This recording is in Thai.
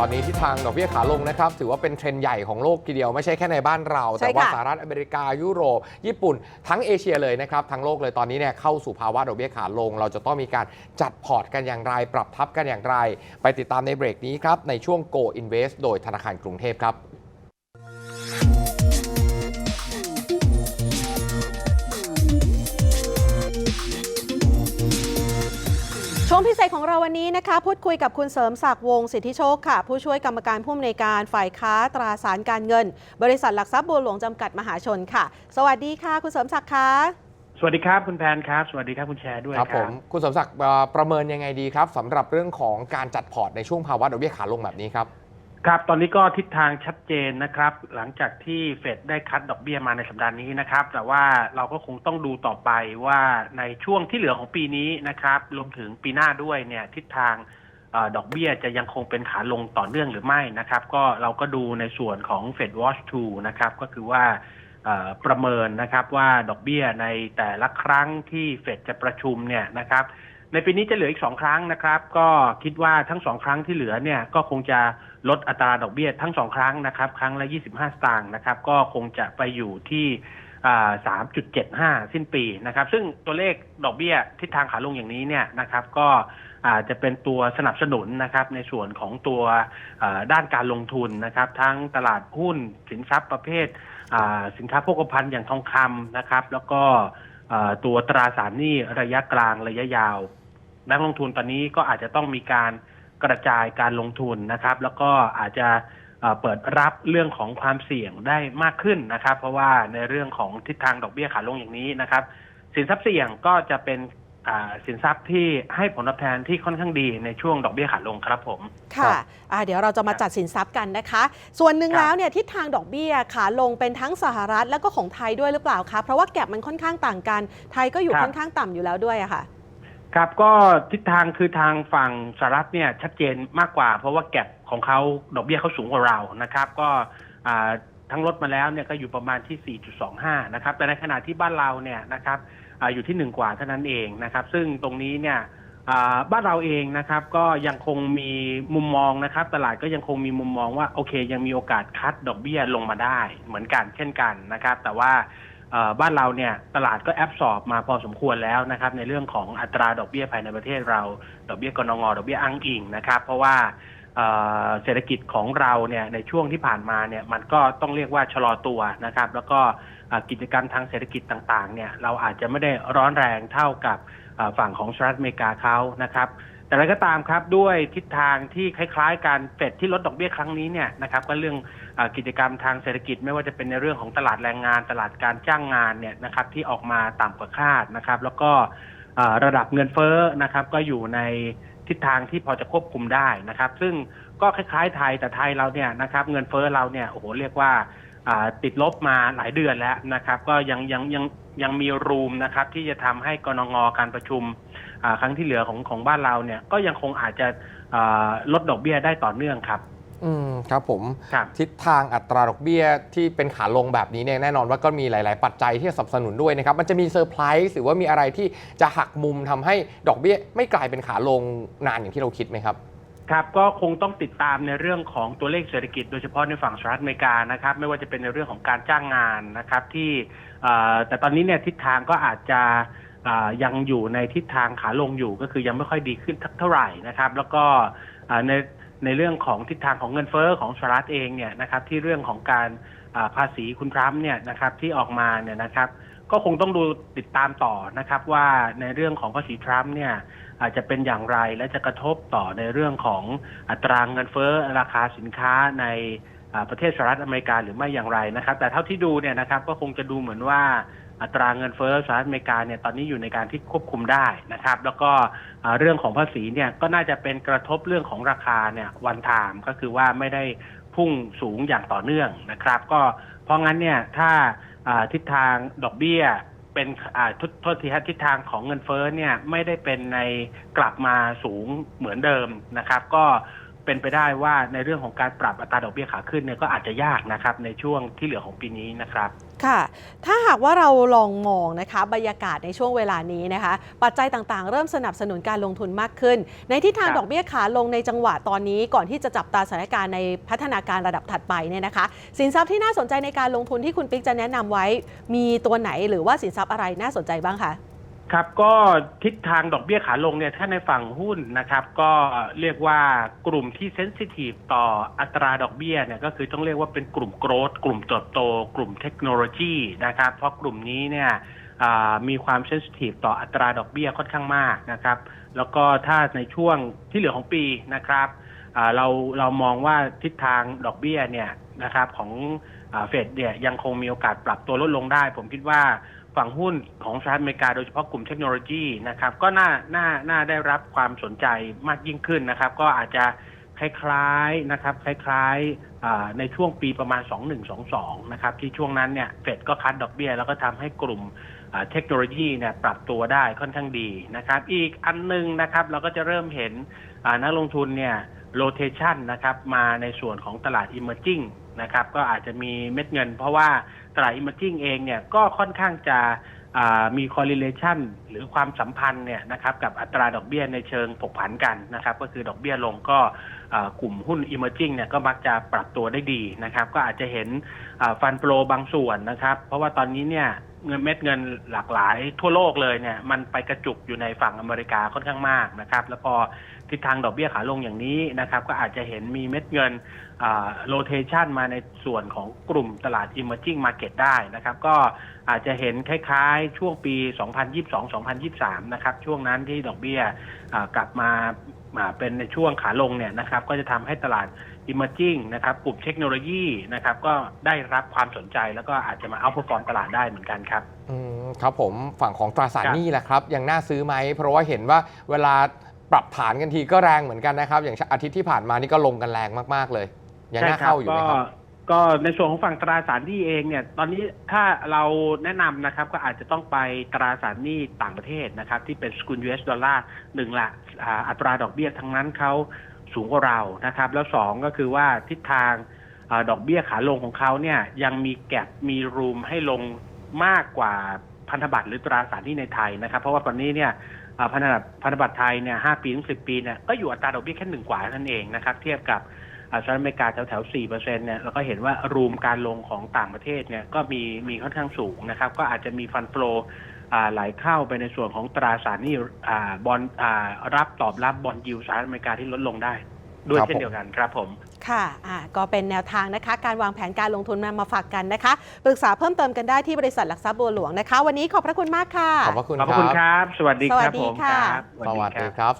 ตอนนี้ที่ทางดอกเบี้ยขาลงนะครับ ถือว่าเป็นเทรนด์ใหญ่ของโลกทีเดียวไม่ใช่แค่ในบ้านเราใช่แต่ว่าค่ะสหรัฐอเมริกายุโรป ญี่ปุ่น ทั้งเอเชียเลยนะครับ ทั้งโลกเลยตอนนี้เนี่ยเข้าสู่ภาวะดอกเบี้ยขาลง เราจะต้องมีการจัดพอร์ตกันอย่างไร ปรับทับกันอย่างไร ไปติดตามในเบรกนี้ครับในช่วง Go Invest โดยธนาคารกรุงเทพครับ พิเศษของเราวันนี้นะคะ พูดคุยกับคุณเสริมศักดิ์วงศ์สิทธิโชคค่ะ ผู้ช่วยกรรมการผู้อำนวยการฝ่ายค้าตราสารการเงิน บริษัทหลักทรัพย์บัวหลวงจำกัดมหาชนค่ะ สวัสดีค่ะ คุณเสริมศักดิ์คะสวัสดีครับคุณแพนครับ สวัสดีครับคุณแชร์ด้วยคครัรับบผมคุณสมศักดิ์เอ่อประเมินยังไงดีครับสำหรับเรื่องของการจัดพอร์ตในช่วงภาวะดอกเบี้ยขาลงแบบนี้ครับ ครับ ตอนนี้ก็ทิศทางชัดเจนนะครับ หลังจากที่เฟดได้คัดดอกเบี้ยมาในสัปดาห์นี้นะครับ แต่ว่าเราก็คงต้องดูต่อไปว่าในช่วงที่เหลือของปีนี้นะครับ รวมถึงปีหน้าด้วยเนี่ยทิศทางอดอกเบี้ยจะยังคงเป็นขาลงต่อเนื่องหรือไม่นะครับ ก็เราก็ดูในส่วนของ Fed Watch 2 นะครับ ก็คือว่าประเมินนะครับว่าดอกเบี้ยในแต่ละครั้งที่เฟดจะประชุมเนี่ยนะครับ ในปีนี้จะเหลืออีกสองครั้งนะครับ ก็คิดว่าทั้งสองครั้งที่เหลือเนี่ยก็คงจะ ลดอัตราดอกเบี้ยทั้งสองครั้งนะครับ ครั้งละ 25 สตางค์นะครับ ก็คงจะไปอยู่ที่3.75สิ้นปีนะครับ ซึ่งตัวเลขดอกเบี้ยทิศทางขาลงอย่างนี้เนี่ยนะครับก็อาจจะเป็นตัวสนับสนุนนะครับในส่วนของตัวด้านการลงทุนนะครับ ทั้งตลาดหุ้นสินทรัพย์ประเภทสินค้าโภคภัณฑ์อย่างทองคำนะครับ แล้วก็ตัวตราสารหนี้ระยะกลางระยะยาว นักลงทุนตอนนี้ก็อาจจะต้องมีการ กระจายการลงทุนนะครับ แล้วก็อาจจะเปิดรับเรื่องของความเสี่ยงได้มากขึ้นนะครับ เพราะว่าในเรื่องของทิศทางดอกเบี้ยขาลงอย่างนี้นะครับ สินทรัพย์เสี่ยงก็จะเป็นสินทรัพย์ที่ให้ผลตอบแทนที่ค่อนข้างดีในช่วงดอกเบี้ยขาลงครับผมค่ะอ่าเดี๋ยวเราจะมาจัดสินทรัพย์กันนะคะ ส่วนหนึ่งแล้วเนี่ยทิศทางดอกเบี้ยขาลงเป็นทั้งสหรัฐแล้วก็ของไทยด้วยหรือเปล่าคะเพราะว่าแก็บมันค่อนข้างต่างกัน ไทยก็อยู่ค่อนข้างต่ำอยู่แล้วด้วยอะค่ะ ครับก็ทิศทางคือทางฝั่งสหรัฐเนี่ยชัดเจนมากกว่า เพราะว่าแก็บของเขาดอกเบี้ยเขาสูงกว่าเรานะครับ ก็ทั้งลดมาแล้วเนี่ยก็อยู่ประมาณที่ 4.25 นะครับ แต่ในขณะที่บ้านเราเนี่ยนะครับออยู่ที่หนึ่งกว่าเท่านั้นเองนะครับ ซึ่งตรงนี้เนี่ยบ้านเราเองนะครับ ก็ยังคงมีมุมมองนะครับ ตลาดก็ยังคงมีมุมมองว่าโอเค ยังมีโอกาสคัดดอกเบี้ยลงมาได้ เหมือนกันเช่นกันนะครับ แต่ว่า บ้านเราเนี่ยตลาดก็แอบสอบมาพอสมควรแล้วนะครับ ในเรื่องของอัตราดอกเบี้ยภายในประเทศเรา ดอกเบี้ยกนงดอกเบี้ยอ้างอิงนะครับ เพราะว่าเศรษฐกิจของเราเนี่ยในช่วงที่ผ่านมาเนี่ยมันก็ต้องเรียกว่าชะลอตัวนะครับ แล้วก็กิจกรรมทางเศรษฐกิจต่างๆเนี่ยเราอาจจะไม่ได้ร้อนแรงเท่ากับฝั่งของสหรัฐอเมริกาเขานะครับ แต่อะไรก็ตามครับด้วยทิศทางที่คล้ายๆการเฟดที่ลดดอกเบี้ยครั้งนี้เนี่ยนะครับก็เรื่องอกิจกรรมทางเศรษฐกิจไม่ว่าจะเป็นในเรื่องของตลาดแรงงาน ตลาดการจ้างงานเนี่ยนะครับที่ออกมาต่ำกว่าคาดนะครับ แล้วก็ระดับเงินเฟ้อนะครับก็อยู่ในทิศทางที่พอจะควบคุมได้นะครับ ซึ่งก็คล้ายๆไทยแต่ไทยเราเนี่ยนะครับเงินเฟ้อเราเนี่ยโอ้โหเรียกว่าติดลบมาหลายเดือนแล้วนะครับ ก็ยังยังยังยังมีรูมนะครับที่จะทำให้กรงงการประชุม ครั้งที่เหลือของของบ้านเราเนี่ยก็ยังคงอาจจะอ่าลดดอกเบี้ยได้ต่อเนื่องครับอืมครับผมครับทิศทางอัตราดอกเบี้ยที่เป็นขาลงแบบนี้เนี่ยแน่นอนว่าก็มีหลาย ๆ ปัจจัยที่จะสนับสนุนด้วยนะครับมันจะมีเซอร์ไพรส์หรือว่ามีอะไรที่จะหักมุมทำให้ดอกเบี้ย ไม่กลายเป็นขาลงนานอย่างที่เราคิดไหมครับครับก็คงต้องติดตามในเรื่องของตัวเลขเศรษฐกิจโดยเฉพาะในฝั่งสหรัฐอเมริกานะครับไม่ว่าจะเป็นในเรื่องของการจ้างงานนะครับที่เอ่อแต่ตอนนี้เนี่ยทิศทางก็อาจจะเอ่อ ยังอยู่ในทิศทางขาลงอยู่ก็คือยังไม่ค่อยดีขึ้นเท่าไหร่นะครับ แล้วก็ในในเรื่องของทิศทางของเงินเฟ้อของสหรัฐเองเนี่ยนะครับ ที่เรื่องของการภาษีคุณทรัมป์เนี่ยนะครับที่ออกมาเนี่ยนะครับ ก็คงต้องดูติดตามต่อนะครับ ว่าในเรื่องของภาษีทรัมป์เนี่ยอาจจะเป็นอย่างไรและจะกระทบต่อในเรื่องของอัตราเงินเฟ้อราคาสินค้าใน ประเทศสหรัฐอเมริกาหรือไม่อย่างไรนะครับ แต่เท่าที่ดูเนี่ยนะครับก็คงจะดูเหมือนว่าอัตราเงินเฟ้อสหรัฐอเมริกาเนี่ยตอนนี้อยู่ในการที่ควบคุมได้นะครับ แล้วก็เรื่องของภาษีเนี่ยก็น่าจะเป็นกระทบเรื่องของราคาเนี่ยวันทามก็คือว่าไม่ได้พุ่งสูงอย่างต่อเนื่องนะครับ ก็เพราะงั้นเนี่ยถ้าทิศทางดอกเบี้ยเป็นทุโทษทีทิศทางของเงินเฟ้อเนี่ยไม่ได้เป็นในกลับมาสูงเหมือนเดิมนะครับ ก็ เป็นไปได้ว่าในเรื่องของการปรับอัตราดอกเบี้ยขาขึ้นเนี่ยก็อาจจะยากนะครับในช่วงที่เหลือของปีนี้นะครับ ค่ะ ถ้าหากว่าเราลองมองนะคะ บรรยากาศในช่วงเวลานี้นะคะ ปัจจัยต่างๆ เริ่มสนับสนุนการลงทุนมากขึ้น ในทิศทางครับดอกเบี้ยขาลงในจังหวะตอนนี้ก่อนที่จะจับตาสถานการณ์ในพัฒนาการระดับถัดไปเนี่ยนะคะ สินทรัพย์ที่น่าสนใจในการลงทุนที่คุณปิ๊กจะแนะนำไว้ มีตัวไหนหรือว่าสินทรัพย์อะไรน่าสนใจบ้างคะ ครับก็ทิศทางดอกเบี้ยขาลงเนี่ยถ้าในฝั่งหุ้นนะครับ ก็เรียกว่ากลุ่มที่เซนซิทีฟต่ออัตราดอกเบี้ยเนี่ยก็คือต้องเรียกว่าเป็นกลุ่มโกรดกลุ่มเติบโต กลุ่มเทคโนโลยีนะครับ เพราะกลุ่มนี้เนี่ยมีความเซนซิทีฟต่ออัตราดอกเบี้ยค่อนข้างมากนะครับ แล้วก็ถ้าในช่วงที่เหลือของปีนะครับเราเรามองว่าทิศทางดอกเบี้ยเนี่ยนะครับของเฟดเนี่ยยังคงมีโอกาสปรับตัวลดลงได้ ผมคิดว่า ฝั่งหุ้นของสหรัฐอเมริกาโดยเฉพาะกลุ่มเทคโนโลยีนะครับ ก็น่าน่าน่าได้รับความสนใจมากยิ่งขึ้นนะครับ ก็อาจจะคล้ายๆนะครับคล้ายๆในช่วงปีประมาณ 2122 นะครับ ที่ช่วงนั้นเนี่ยเฟดก็คัดดอกเบี้ย แล้วก็ทำให้กลุ่มเทคโนโลยีเนี่ยปรับตัวได้ค่อนข้างดีนะครับ อีกอันหนึงนะครับเราก็จะเริ่มเห็นนักลงทุนเนี่ยโ o เ a ชันนะครับมาในส่วนของตลาด emerging นะครับ ก็อาจจะมีเม็ดเงิน เพราะว่าตลาด emerging เองเนี่ยก็ค่อนข้างจะมี correlation หรือความสัมพันธ์เนี่ยนะครับกับอัตราดอกเบี้ยในเชิงผกผันกันนะครับ ก็คือดอกเบี้ยลงก็กลุ่มหุ้น emerging เนี่ยก็มักจะปรับตัวได้ดีนะครับ ก็อาจจะเห็นฟันโปรบางส่วนนะครับ เพราะว่าตอนนี้เนี่ยเงินเม็ดเงินหลากหลายทั่วโลกเลยเนี่ยมันไปกระจุกอยู่ในฝั่งอเมริกาค่อนข้างมากนะครับ แล้วพอทิศทางดอกเบี้ยขาลงอย่างนี้นะครับ ก็อาจจะเห็นมีเม็ดเงินโลเทชันมาในส่วนของกลุ่มตลาด emerging market ได้นะครับ ก็อาจจะเห็นคล้ายๆ ช่วงปี 2022-2023 นะครับ ช่วงนั้นที่ดอกเบี้ยกลับมาอ่าเป็นในช่วงขาลงเนี่ยนะครับ ก็จะทำให้ตลาด emerging นะครับ กลุ่มเทคโนโลยีนะครับ ก็ได้รับความสนใจแล้วก็อาจจะมาเอาพอฟอร์มตลาดได้เหมือนกันครับครับผมฝั่งของตราสารหนี้แหละครับ ยังน่าซื้อไหม เพราะว่าเห็นว่าเวลา ปรับฐานกันทีก็แรงเหมือนกันนะครับ อย่างอาทิตย์ที่ผ่านมานี่ก็ลงกันแรงมากๆเลย ยังน่าเข้าอยู่ไหมครับก็ก็ในส่วนของฝั่งตราสารหนี้เองเนี่ย ตอนนี้ถ้าเราแนะนำนะครับก็อาจจะต้องไปตราสารหนี้ต่างประเทศนะครับ ที่เป็นสกุล US ดอลลาร์หนึ่งละอ่าอัตราดอกเบี้ยทั้งนั้นเขาสูงกว่าเรานะครับ แล้วสองก็คือว่าทิศทางอาดอกเบี้ยขาลงของเขาเนี่ยยังมีแก็บมีรูมให้ลงมากกว่าพันธบัตรหรือตราสารหนี้ในไทยนะครับ เพราะว่าตอนนี้เนี่ยอ่า พันธบัตรพันธบัตรไทยเนี่ยห้าปีถึงสิบปีเนี่ยก็อยู่อัตราดอกเบี้ยแค่หนึ่งกว่านั่นเองนะครับเทียบกับอ่าสหรัฐอเมริกาแถวแถวสี่เปอร์เซ็นเนี่ยเราก็เห็นว่ารูมการลงของต่างประเทศเนี่ยก็มีมีค่อนข้างสูงนะครับ ก็อาจจะมีฟันโฟลอ่าไหลเข้าไปในส่วนของตราสารหนี้อ่าบอลอ่ารับตอบรับบอลยิวสหรัฐอเมริกาที่ลดลงได้ ด้วยครับเช่นเดียวกันครับผม ค่ะอ่าก็เป็นแนวทางนะคะ การวางแผนการลงทุนมามาฝากกันนะคะ ปรึกษาเพิ่มเติมกันได้ที่บริษัทหลักทรัพย์บัวหลวงนะคะ วันนี้ขอบพระคุณมากค่ะ ขอบพระคุณขอบพระคุณครับครับ สวัสดีครับสวัสดีผมค่ะ ครับ สวัสดีครับ